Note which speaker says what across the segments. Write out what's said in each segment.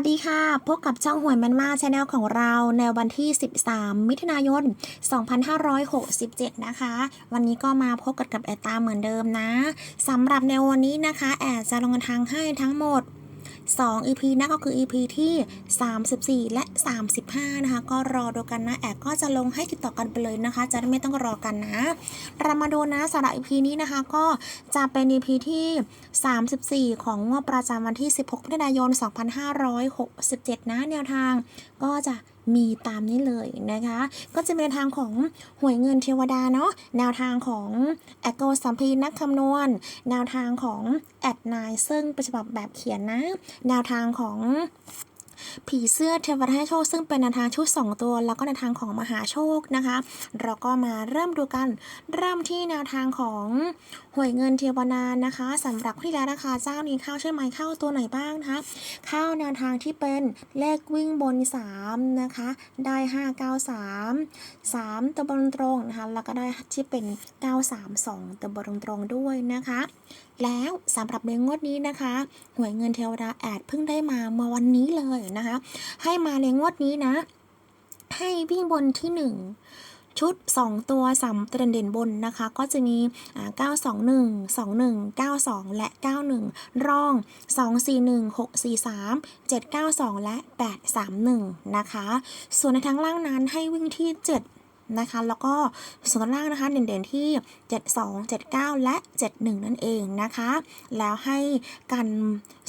Speaker 1: วัสดีค่ะ พบกับช่องหวยมันมาชาแนลของเราในวันที่ 13 มิถุนายน 2567 นะคะ วันนี้ก็มาพบกับกับแอดตาเหมือนเดิมนะสำหรับในวันนี้นะคะ แอดจะลงทางให้ทั้งหมด 2 EP นั่นก็คือ EP ที่ 34 และ 35 นะคะ ก็รอดูกันนะ แอบก็จะลงให้ติดต่อกันไปเลยนะคะ จะได้ไม่ต้องรอกันนะ เรามาดูนะสำหรับ EP นี้นะคะก็จะเป็น EP ที่ 34 ของงวดประจำวันที่ 16มิถุนายน 2567 นะแนวทางก็จะ มีตามนี้เลยนะคะ ก็จะเป็นทางของหวยเงินเทวดาเนาะแนวทางของแอโกสัมพีนักคำนวณ แนวทางของแอดนายซึ่งเป็นฉบับแบบเขียนนะ แนวทางของ ผีเสื้อเทวดาให้โชค ซึ่งเป็นแนวทางชุด 2 ตัว แล้วก็แนวทางของมหาโชคนะคะ เราก็มาเริ่มดูกัน เริ่มที่แนวทางของหวยเงินเทวดานะคะสำหรับที่แล้วนะคะเจ้านี้เข้าใช่ไหมเข้าตัวไหนบ้างนะคะเข้าแนวทางที่เป็นเลขวิ่งบน 3 นะคะ ได้ 593 3ตัวบนตรงนะคะแล้วก็ได้ที่เป็น 932ตัวบนตรงด้วยนะคะ แล้วสำหรับในงวดนี้นะคะหวยเงินเทวดาแอดเพิ่งได้มาเมื่อวันนี้เลยนะคะ ให้มาในงวดนี้นะ ให้วิ่งบนที่ 1ชุด 2 ตัวสำเด่นเด่นบนนะคะ ก็จะมี 921 21 92 และ 91 ร่อง 241 643 792 และ 831 นะคะ ส่วนในทางล่างนั้นให้วิ่งที่ 7 นะคะ แล้วก็ส่วนล่างนะคะเด่นๆที่ 72 79 และ 71 นั่นเองนะคะ แล้วให้กัน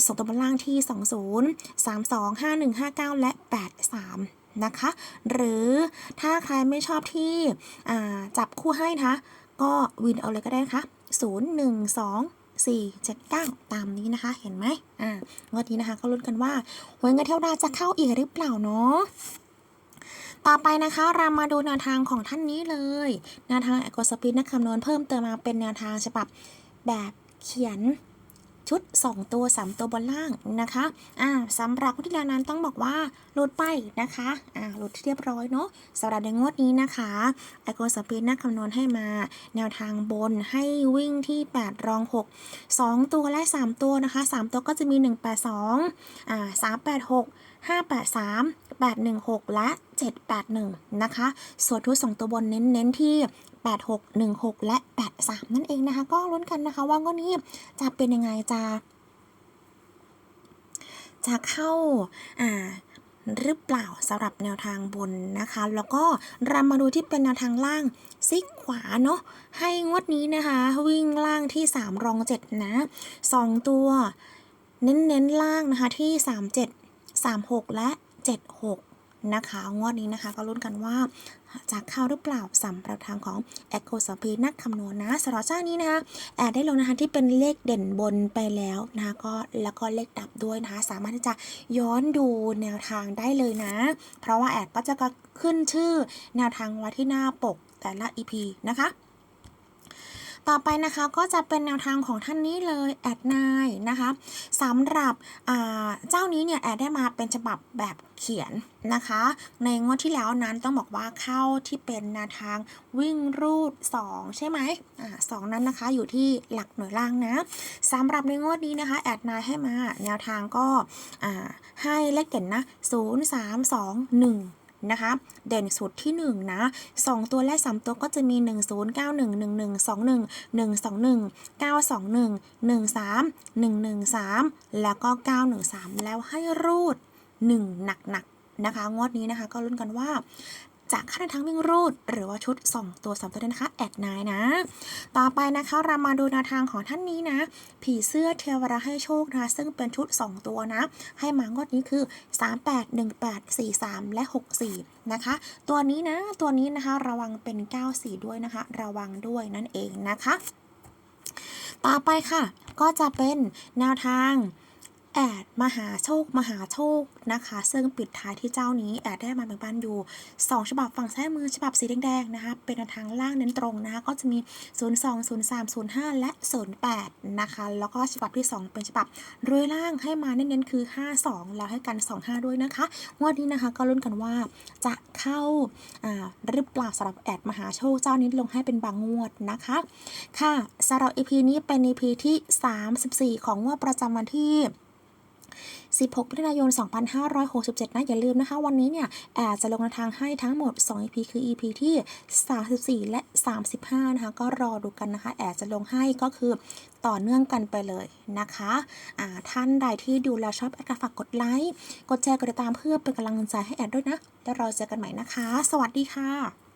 Speaker 1: ส่งตัวบนล่างที่ 20 32 51 59 และ 83นะคะ หรือถ้าใครไม่ชอบที่จับคู่ให้นะคะ ก็วินเอาเลยก็ได้นะคะ0 1 2 4 7 9 ตามนี้นะคะ เห็นไหมอ่าวดนี้นะคะก็ลุ้นกันว่าหวยเงินเทวดาจะเข้าอีกหรือเปล่าเนาะ ต่อไปนะคะเรามาดูแนวทางของท่านนี้เลยแนวทางแอโกสปีดนักคำนวณเพิ่มเติมมาเป็นแนวทางฉบับแบบเขียนชุด 2 ตัว 3 ตัวบนล่างนะคะอ่าสำหรับผู้ที่แล้วนั้นต้องบอกว่าหลุดไปนะคะอ่าหลุดเรียบร้อยเนาะสำหรับในงวดนี้นะคะแอโกสปีดนักคำนวณให้มา แนวทางบนให้วิ่งที่ 8 รอง 6 2 ตัวและ 3 ตัวนะคะ 3 ตัวก็จะมี 182อ่า386 583 816 และ 781 นะคะ ส่วนทุกสองตัวบนเน้นเน้นที่ 86 16 และ 83 นั่นเองนะคะ ก็ลุ้นกันนะคะว่างวดนี้จะเป็นยังไงจะ จะเข้าอ่าหรือเปล่าสำหรับแนวทางบนนะคะ แล้วก็เรามาดูที่เป็นแนวทางล่างซิกขวาเนาะให้งวดนี้นะคะ วิ่งล่างที่ 3 รอง 7 นะ 2 ตัว เน้นเน้นๆล่างนะคะที่ 37 36 และ 76 นะคะ งวดนี้นะคะ ก็ลุ้นกันว่าจะเข้าหรือเปล่าสำหรับทางของ e c o s p e นักคำนวณนะสำหรับเจ้านี้นะคะแอดได้ลงนะคะที่เป็นเลขเด่นบนไปแล้วนะคะก็แล้วก็เลขดับด้วยนะคะ สามารถที่จะย้อนดูแนวทางได้เลยนะ เพราะว่าแอดก็จะขึ้นชื่อแนวทางไว้ที่หน้าปกแต่ละ EP นะคะ ต่อไปนะคะก็จะเป็นแนวทางของท่านนี้เลยแอดนายนะคะสำหรับอ่าเจ้านี้เนี่ยแอดได้มาเป็นฉบับแบบเขียนนะคะ ในงวดที่แล้วนั้นต้องบอกว่าเข้าที่เป็นแนวทางวิ่งรูด 2 ใช่ไหมอ่าสองนั้นนะคะอยู่ที่หลักหน่วยล่างนะสำหรับในงวดนี้นะคะ แอดนายให้มาแนวทางก็อ่าให้เลขเด่นนะ 0 3 2 1 นะคะ เด่นสุดที่ 1 นะ 2 ตัวและ 3 ตัวก็จะมี 1 0 9 1 1 1 2 1 1 2 1 9 2 1 1 3 1 1 3 แล้วก็ 913 แล้วให้รูด 1 หนักๆนะคะ งวดนี้นะคะก็ลุ้นกันว่า จะเข้าในทางวิ่งรูด หรือว่าชุด 2 ตัว 3 ตัวด้วยนะคะแอดนายนะ ต่อไปนะคะเรามาดูแนวทางของท่านนี้นะ ผีเสื้อเทวดาให้โชคนะซึ่งเป็นชุด 2 ตัวนะ ให้มางวดนี้คือ 38 18 43 และ 64 นะคะ ตัวนี้นะตัวนี้นะคะระวังเป็น 94 ด้วยนะคะ ระวังด้วยนั่นเองนะคะ ต่อไปค่ะ ก็จะเป็นแนวทาง แอดมหาโชค มหาโชคนะคะ ซึ่งปิดท้ายที่เจ้านี้แอดได้มาแบ่งปันอยู่ 2 ฉบับฝั่งซ้ายมือฉบับสีแดงๆนะคะ เป็นทางล่างเน้นตรงนะคะก็จะมี 02 03 05 และ 08 นะคะ แล้วก็ฉบับที่ 2 เป็นฉบับรวยล่างให้มาเน้นๆคือ 52 แล้วให้กัน 25 ด้วยนะคะงวดนี้นะคะก็ลุ้นกันว่าจะเข้าอ่าหรือเปล่าสำหรับแอดมหาโชคเจ้านี้ลงให้เป็นบางงวดนะคะค่ะสำหรับ EP นี้เป็น EP ที่ 34 ของงวดประจำวันที่ 16มิถุนายน 2567 นะ อย่าลืมนะคะ วันนี้เนี่ย แอดจะลงนทางให้ทั้งหมด 2 EP คือ EP ที่ 34 และ 35 นะคะ ก็รอดูกันนะคะ แอดจะลงให้ก็คือต่อเนื่องกันไปเลยนะคะอ่าท่านใดที่ดูแล้วชอบแอดก็ฝากกดไลค์ กดแชร์ กดติดตามเพื่อเป็นกำลังใจให้แอดด้วยนะ แล้วเราเจอกันใหม่นะคะ สวัสดีค่ะ